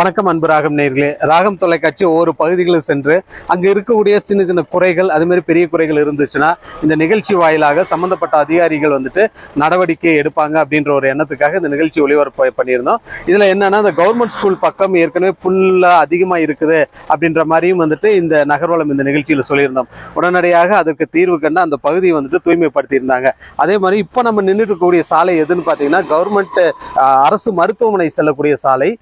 வணக்கம் அன்பு ராகம் நேர்களே. ராகம் தொலைக்காட்சி ஒவ்வொரு பகுதிகளும் சென்று அங்க இருக்கக்கூடிய சின்ன சின்ன குறைகள் அதே மாதிரி பெரிய குறைகள் இருந்துச்சுன்னா இந்த நிகழ்ச்சி வாயிலாக சம்பந்தப்பட்ட அதிகாரிகள் வந்துட்டு நடவடிக்கை எடுப்பாங்க அப்படின்ற ஒரு எண்ணத்துக்காக இந்த நிகழ்ச்சி ஒளிபரப்பு பண்ணியிருந்தோம். இதுல என்னன்னா இந்த கவர்மெண்ட் ஸ்கூல் பக்கம் ஏற்கனவே புல்லா அதிகமா இருக்குது அப்படின்ற மாதிரியும் வந்துட்டு இந்த நகர்வலம் இந்த நிகழ்ச்சியில சொல்லியிருந்தோம். உடனடியாக அதற்கு தீர்வு கண்டு அந்த பகுதியை வந்துட்டு தூய்மைப்படுத்தியிருந்தாங்க. அதே மாதிரி இப்போ நம்ம நின்றுட்டு இருக்கக்கூடிய சாலை எதுன்னு பார்த்தீங்கன்னா கவர்மெண்ட் அரசு மருத்துவமனை செல்லக்கூடிய சாலை.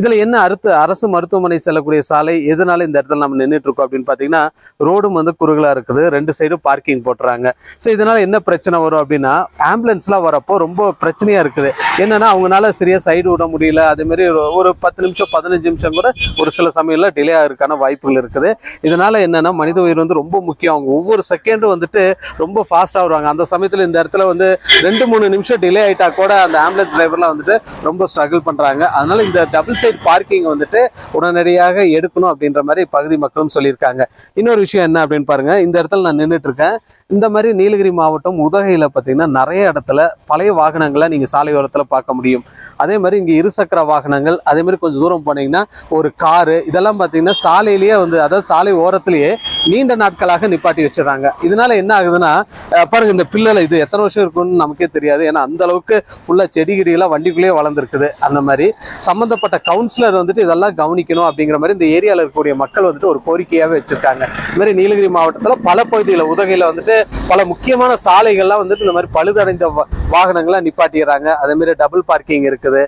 இதுல என்ன அறுத்து அரசு மருத்துவமனை செல்லக்கூடிய சாலை எதனால இந்த இடத்துல நம்ம நின்றுட்டு இருக்கோம் அப்படின்னு பாத்தீங்கன்னா ரோடும் வந்து குறுகலா இருக்குது. ரெண்டு சைடும் பார்க்கிங் போட்டுறாங்க. ஸோ இதனால என்ன பிரச்சனை வரும் அப்படின்னா ஆம்புலன்ஸ்லாம் வரப்போ ரொம்ப பிரச்சனையா இருக்குது. என்னன்னா அவங்களால சரியா சைடு விட முடியல. அதே மாதிரி ஒரு- பத்து நிமிஷம் பதினஞ்சு நிமிஷம் கூட ஒரு சில சமயம்ல டிலே ஆகிறதுக்கான வாய்ப்புகள் இருக்குது. இதனால என்னன்னா மனித உயிர் வந்து ரொம்ப முக்கியம். அவங்க ஒவ்வொரு செகண்டும் வந்துட்டு ரொம்ப ஃபாஸ்டாக வருவாங்க. அந்த சமயத்தில் இந்த இடத்துல வந்து ரெண்டு மூணு நிமிஷம் டிலே ஆயிட்டா கூட அந்த ஆம்புலன்ஸ் டிரைவர்லாம் வந்துட்டு ரொம்ப ஸ்ட்ரகிள் பண்றாங்க. அதனால இந்த டபுள் சைட் பார்க்கிங் வந்துட்டு உடனடியாக எடுக்கணும் அப்படின்ற மாதிரி பகுதி மக்களும் சொல்லியிருக்காங்க. இன்னொரு விஷயம் என்ன அப்படின்னு பாருங்க. இந்த இடத்துல நான் நின்றுட்டு இருக்கேன் இந்த மாதிரி நீலகிரி மாவட்டம் உதகையில பார்த்தீங்கன்னா நிறைய இடத்துல பழைய வாகனங்களை நீங்க சாலையோரத்துல பார்க்க முடியும். அதே மாதிரி இங்க இருசக்கர வாகனங்கள் அதே மாதிரி கொஞ்சம் தூரம் போனீங்கன்னா ஒரு காரு இதெல்லாம் பார்த்தீங்கன்னா சாலையிலேயே வந்து அதாவது சாலை ஓரத்திலேயே நீண்ட நாட்களாக நிப்பாட்டி வச்சிடறாங்க. இதனால என்ன ஆகுதுன்னா பாருங்க இந்த பிள்ளை இது எத்தனை வருஷம் இருக்கும்னு நமக்கே தெரியாது. ஏன்னா அந்த அளவுக்கு ஃபுல்லா செடி கிடியெல்லாம் வண்டிக்குள்ளேயே வளர்ந்துருக்குது. அந்த மாதிரி சம்மந்தப்பட்ட கவுன்சிலர் வந்துட்டு இதெல்லாம் கவனிக்கணும் அப்படிங்கிற மாதிரி இந்த ஏரியாவில் இருக்கக்கூடிய மக்கள் வந்துட்டு ஒரு கோரிக்கையாவே வச்சிருக்காங்க. இந்த மாதிரி நீலகிரி மாவட்டத்தில் பல பகுதியில் உதகையில் வந்துட்டு பல முக்கியமான சாலைகள்லாம் வந்துட்டு இந்த மாதிரி பழுதடைந்த வாகனங்களை நிப்பாட்டிடுறாங்க அதே மாதிரி டபுள் பார்க்கிங் இருக்குது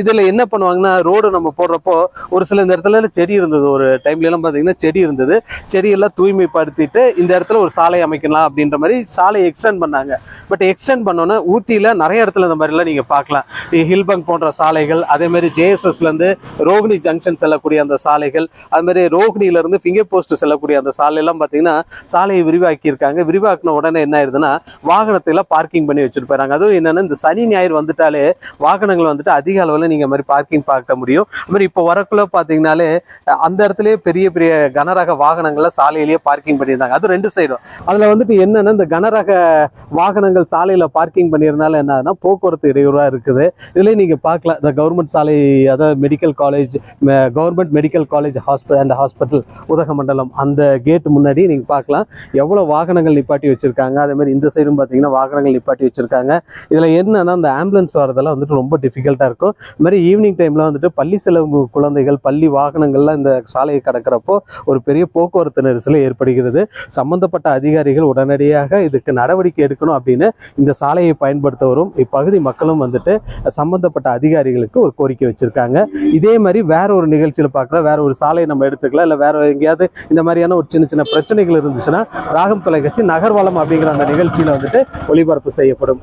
இதில் என்ன பண்ணுவாங்கன்னா ரோடு நம்ம போடுறப்போ ஒரு சில இந்த இடத்துல செடி இருந்தது. ஒரு டைம்லலாம் பார்த்தீங்கன்னா செடி இருந்தது. செடியெல்லாம் தூய்மைப்படுத்திட்டு இந்த இடத்துல ஒரு சாலை அமைக்கலாம் அப்படின்ற மாதிரி சாலையை எக்ஸ்டெண்ட் பண்ணாங்க. பட் எக்ஸ்டெண்ட் பண்ணோன்னே ஊட்டியில் நிறைய இடத்துல இந்த மாதிரிலாம் நீங்கள் பார்க்கலாம். ஹில்பங் போன்ற சாலைகள் அதே மாதிரி ரோகிணி ஜங்ஷன் செல்லக்கூடிய அந்த சாலைகள் அதுமாதிரி மாதிரி ஃபிங்கர் போஸ்ட் செல்லக்கூடிய அந்த சாலை எல்லாம் சாலையை விரிவாக்கியிருக்காங்க. விரிவாக்கின உடனே என்ன ஆயிருதுன்னா வாகனத்தை எல்லாம் பார்க்கிங் பண்ணி வச்சுட்டு போறாங்க அதுவும் என்னன்னா இந்த சனி ஞாயிறு வந்துட்டாலே வாகனங்கள் வந்துட்டு அதிக அளவில் நீங்க மாதிரி பார்க்கிங் பார்க்க முடியும். மாதிரி இப்போ வரக்குள்ள பாத்தீங்கன்னாலே அந்த இடத்துலயே பெரிய பெரிய கனரக வாகனங்களை சாலையிலேயே பார்க்கிங் பண்ணியிருந்தாங்க. அது ரெண்டு சைடும் அதுல வந்துட்டு என்னன்னா இந்த கனரக வாகனங்கள் சாலையில பார்க்கிங் பண்ணியிருந்தால என்ன ஆகுதுன்னா போக்குவரத்து இடையூறா இருக்குது. இதுலயே நீங்க பார்க்கலாம். இந்த கவர்மெண்ட் சாலை அதாவது medical college government medical college hospital and hospital Udhagamandalam அந்த கேட் முன்னாடி நீங்க பார்க்கலாம். எவ்வளவு வாகனங்கள் நிப்பாட்டி வச்சிருக்காங்க. அதே மாதிரி இந்த சைடும் பார்த்தீங்கன்னா வாகனங்கள் நிப்பாட்டி வச்சிருக்காங்க. இதுல என்னன்னா அந்த ஆம்புலன்ஸ் வரதெல்லாம் வந்துட்டு ரொம்ப டிஃபிகல்ட்டா இருக்கும். இது மாதிரி ஈவினிங் டைம்ல வந்துட்டு பள்ளி செலவு குழந்தைகள் பள்ளி வாகனங்கள்லாம் இந்த சாலையை கடக்கிறப்போ ஒரு பெரிய போக்குவரத்து நெரிசல் ஏற்படுகிறது. சம்பந்தப்பட்ட அதிகாரிகள் உடனடியாக இதுக்கு நடவடிக்கை எடுக்கணும் அப்படின்னு இந்த சாலையை பயன்படுத்த வரும் இப்பகுதி மக்களும் வந்துட்டு சம்பந்தப்பட்ட அதிகாரிகளுக்கு ஒரு கோரிக்கை வச்சிருக்காங்க. இதே மாதிரி வேற ஒரு நிகழ்ச்சியில் பார்க்குற வேற ஒரு சாலையை நம்ம எடுத்துக்கலாம். இல்லை வேற எங்கேயாவது இந்த மாதிரியான ஒரு சின்ன சின்ன பிரச்சனைகள் இருந்துச்சுன்னா ராகம் தொலைக்காட்சி நகர்வலம் அப்படிங்கிற அந்த நிகழ்ச்சியில் வந்துட்டு ஒளிபரப்பு செய்யப்படும்.